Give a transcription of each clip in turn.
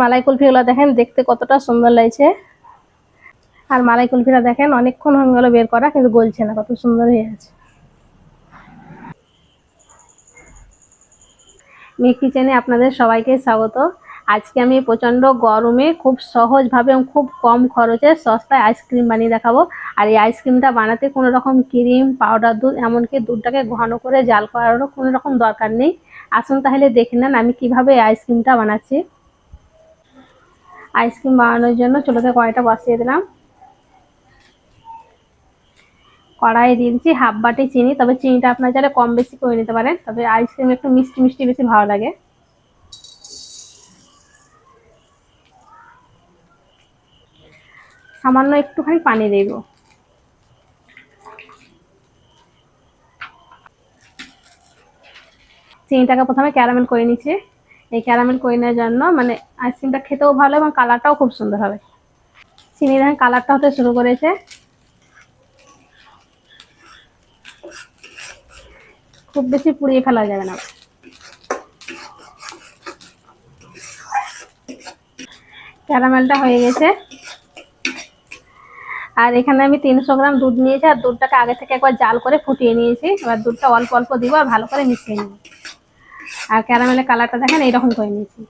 মালাই কুলফিগুলো দেখেন, দেখতে কতটা সুন্দর লাগছে। আর মালাই কুলফিটা দেখেন, অনেকক্ষণ হয়ে গেল বের করা, কিন্তু গলছে না, কত সুন্দর হয়ে আছে। মেক কিচেনে আপনাদের সবাইকে স্বাগত। আজকে আমি প্রচণ্ড গরমে খুব সহজভাবে এবং খুব কম খরচে সস্তায় আইসক্রিম বানিয়ে দেখাবো। আর এই আইসক্রিমটা বানাতে কোনো রকম ক্রিম, পাউডার, দুধ, এমনকি দুধটাকে ঘন করে জাল করারও কোনো রকম দরকার নেই। আসুন তাহলে দেখে নেন আমি কীভাবে আইসক্রিমটা বানাচ্ছি। আইসক্রিম বানানোর জন্য চুলোতে কড়াইটা বসিয়ে দিলাম। কড়াইয়ে দিয়েছি হাফ বাটি চিনি, তবে চিনিটা আপনার চাইলে কম বেশি করে নিতে পারেন, তবে আইসক্রিম একটু মিষ্টি মিষ্টি বেশি ভালো লাগে। সামান্য একটুখানি পানি দেব। চিনিটাকে প্রথমে ক্যারামেল করে নিচ্ছি। এই ক্যারামেল করে নেওয়ার জন্য মানে আইসক্রিমটা খেতেও ভালো এবং কালারটাও খুব সুন্দর হবে। চিনি দেখেন কালারটা হতে শুরু করেছে। খুব বেশি পুড়িয়ে ফেলা যাবে না। ক্যারামেলটা হয়ে গেছে। আর এখানে আমি তিনশো গ্রাম দুধ নিয়েছি আর দুধটাকে আগে থেকে একবার জাল করে ফুটিয়ে নিয়েছি। এবার দুধটা অল্প অল্প দিব আর ভালো করে মিশিয়ে নেব। আর ক্যারামেলের কালারটা দেখেন এইরকম করে নিয়েছি।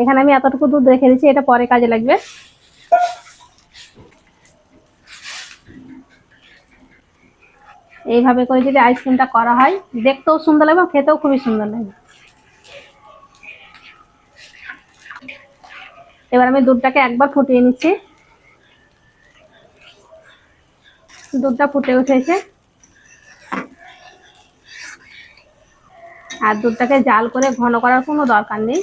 এখানে আমি এতটুকু দুধ রেখে দিচ্ছি, এটা পরে কাজে লাগবে। এইভাবে করে যদি আইসক্রিমটা করা হয়, দেখতেও সুন্দর লাগবে খেতেও খুবই সুন্দর লাগবে। এবার আমি দুধটাকে একবার ফুটিয়ে নিচ্ছি। দুধটা ফুটে উঠেছে। আর দুধটাকে জাল করে ঘন করার কোনো দরকার নেই।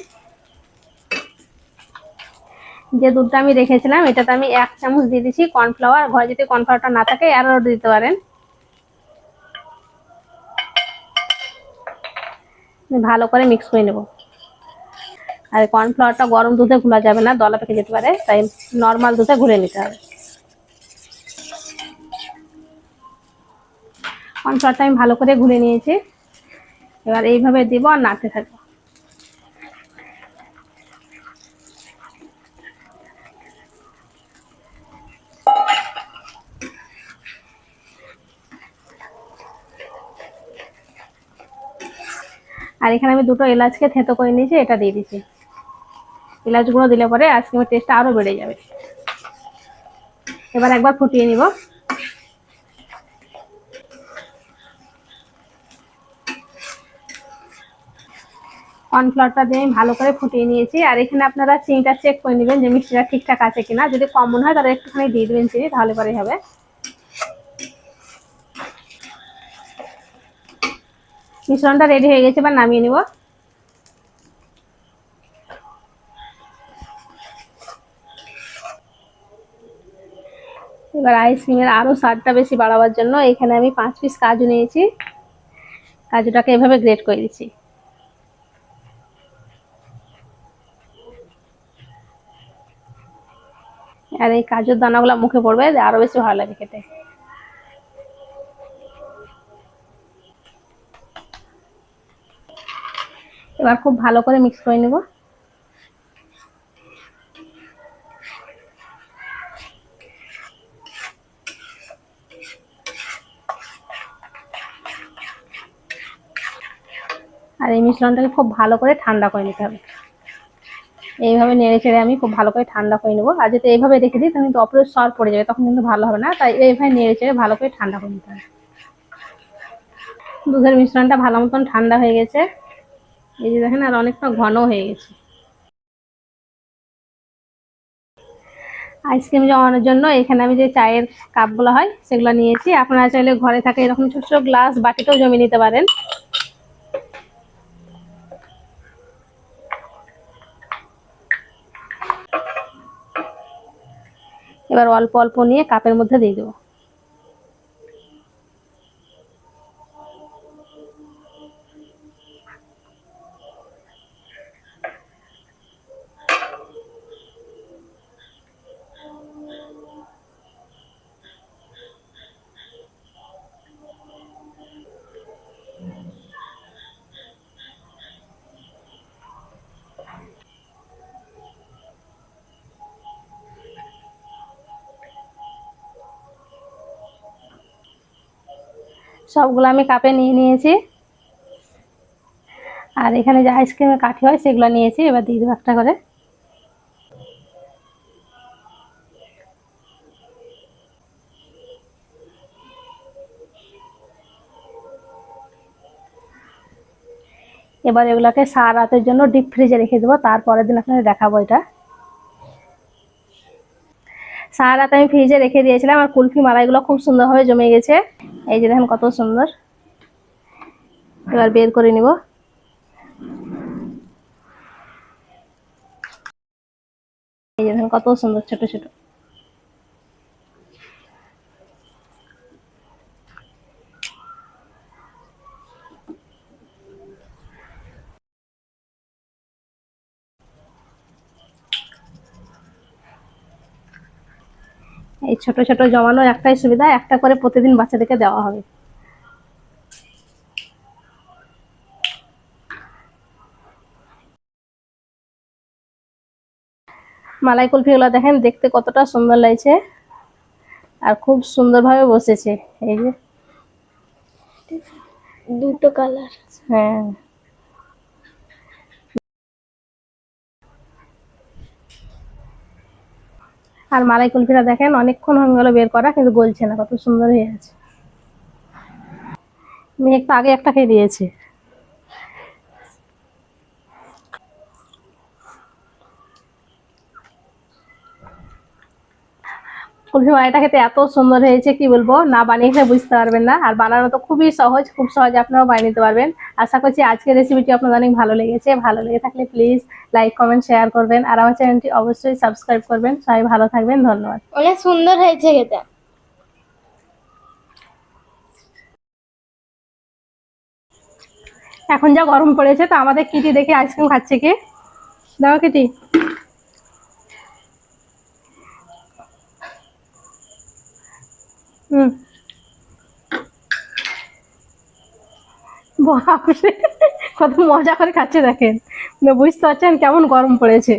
যে দুধটা আমি রেখেছিলাম, এটাতে আমি এক চামচ দিয়ে দিচ্ছি কর্নফ্লাওয়ার ঘরে যদি কর্নফ্লাওয়ারটা না থাকে আরও দিতে পারেন। ভালো করে মিক্স করে নেব। আর কর্নফ্লাওয়ারটা গরম দুধে ঘোলা যাবে না, দলা পেকে যেতে পারে, তাই নর্মাল দুধে ঘুরে নিতে হবে। কর্নফ্লাওয়ারটা আমি ভালো করে ঘুরে নিয়েছি। এবার এইভাবে দিব আর নাড়তে থাকব। আর এখানে আমি দুটো এলাচকে থেতো করে নিয়েছি, এটা দিয়ে দিচ্ছি। এলাচগুলো দিলে পরে আইসক্রিমের টেস্টটা আরও বেড়ে যাবে। এবার একবার ফুটিয়ে নিব। কর্নফ্লাওয়ারটা দিয়ে আমি ভালো করে ফুটিয়ে নিয়েছি। আর এখানে আপনারা চিনিটা চেক করে নেবেন যে মিষ্টিটা ঠিকঠাক আছে কিনা। যদি কম মনে হয় তাহলে একটুখানি দিয়ে দেবেন চিনি, তাহলে পরে হবে। মিশ্রণটা রেডি হয়ে গেছে, এবার নামিয়ে নিব। এবার আইসক্রিমের আরও স্বাদটা বেশি বাড়াবার জন্য এখানে আমি পাঁচ পিস কাজু নিয়েছি। কাজুটাকে এভাবে গ্রেট করে দিচ্ছি। আর এই কাজুর দানাগুলো মুখে পড়বে, আরও বেশি ভালো লাগে খেতে। এবার খুব ভালো করে মিক্স করে নেব। আর এই মিশ্রণটাকে খুব ভালো করে ঠান্ডা করে নিতে হবে। এইভাবে নেড়ে চেড়ে আমি খুব ভালো করে ঠান্ডা করে নেব। আর যদি এইভাবে রেখে দিই তখন অপরে সর পড়ে যাবে, তখন কিন্তু ভালো হবে না। তাই এইভাবে নেড়ে চেড়ে ভালো করে ঠান্ডা করে নিতে হবে। দুধের মিশ্রণটা ভালো মতন ঠান্ডা হয়ে গেছে। এই যে দেখেন আর অনেকটা ঘন হয়ে গেছে। আইসক্রিম জমানোর জন্য এখানে আমি যে চায়ের কাপগুলো হয়, সেগুলো নিয়েছি। আপনারা চাইলে ঘরে থাকে এরকম ছোট ছোট গ্লাস বাটিতেও জমিয়ে নিতে পারেন। এবার অল্প অল্প নিয়ে কাপের মধ্যে দিয়ে দেবো। সবগুলো আমি কাপে নিয়ে নিয়েছি। আর এখানে যে আইসক্রিমের কাঠি হয়, সেগুলো নিয়েছি, এবার দিয়ে দেবো একটা করে। এবার এগুলোকে সারা রাতের জন্য ডিপ ফ্রিজে রেখে দেবো, তারপরের দিন আপনাদের দেখাবো এটা। সারা রাত আমি ফ্রিজে রেখে দিয়েছিলাম আর কুলফি মালাইগুলো খুব সুন্দরভাবে জমে গেছে। এই যে দেখেন কত সুন্দর। এবার বের করে নিব। এই যে দেখেন কত সুন্দর, ছোট ছোট। এই ছোট ছোট জমানো একটাই সুবিধা একটা করে প্রতিদিন বাচ্চাদেরকে দেওয়া হবে। মালাই কুলফিগুলো দেখেন দেখতে কতটা সুন্দর লাগছে। আর খুব সুন্দরভাবে বসেছে এই যে। দুটো কালার হ্যাঁ। আর মালাই কুলফিটা দেখেন, অনেকক্ষণ হয়ে গেল বের করা, কিন্তু গলছে না, কত সুন্দর হয়ে আছে। মেয়ে একটু আগে একটা খেয়ে দিয়েছে। কুলফি মালাইটা খেতে এত সুন্দর হয়েছে কি বলব? না বানিয়ে খেয়ে বুঝতে পারবেন না। আর বানানো তো খুবই সহজ খুব সহজে আপনারাও বানিয়ে নিতে পারবেন। আশা করছি আজকের রেসিপিটি আপনাদের অনেক ভালো লেগেছে। ভালো লেগে থাকলে প্লিজ লাইক কমেন্ট শেয়ার করবেন। আর আমার চ্যানেলটি অবশ্যই সাবস্ক্রাইব করবেন। সবাই ভালো থাকবেন ধন্যবাদ। অনেক সুন্দর হয়েছে খেতে। এখন যা গরম পড়েছে তো আমাদের কিটি দেখে আইসক্রিম খাচ্ছে কি? দাও কিটি। বাপরে কত মজা করে খাচ্ছে দেখেন। বুঝতে পারছেন কেমন গরম পড়েছে।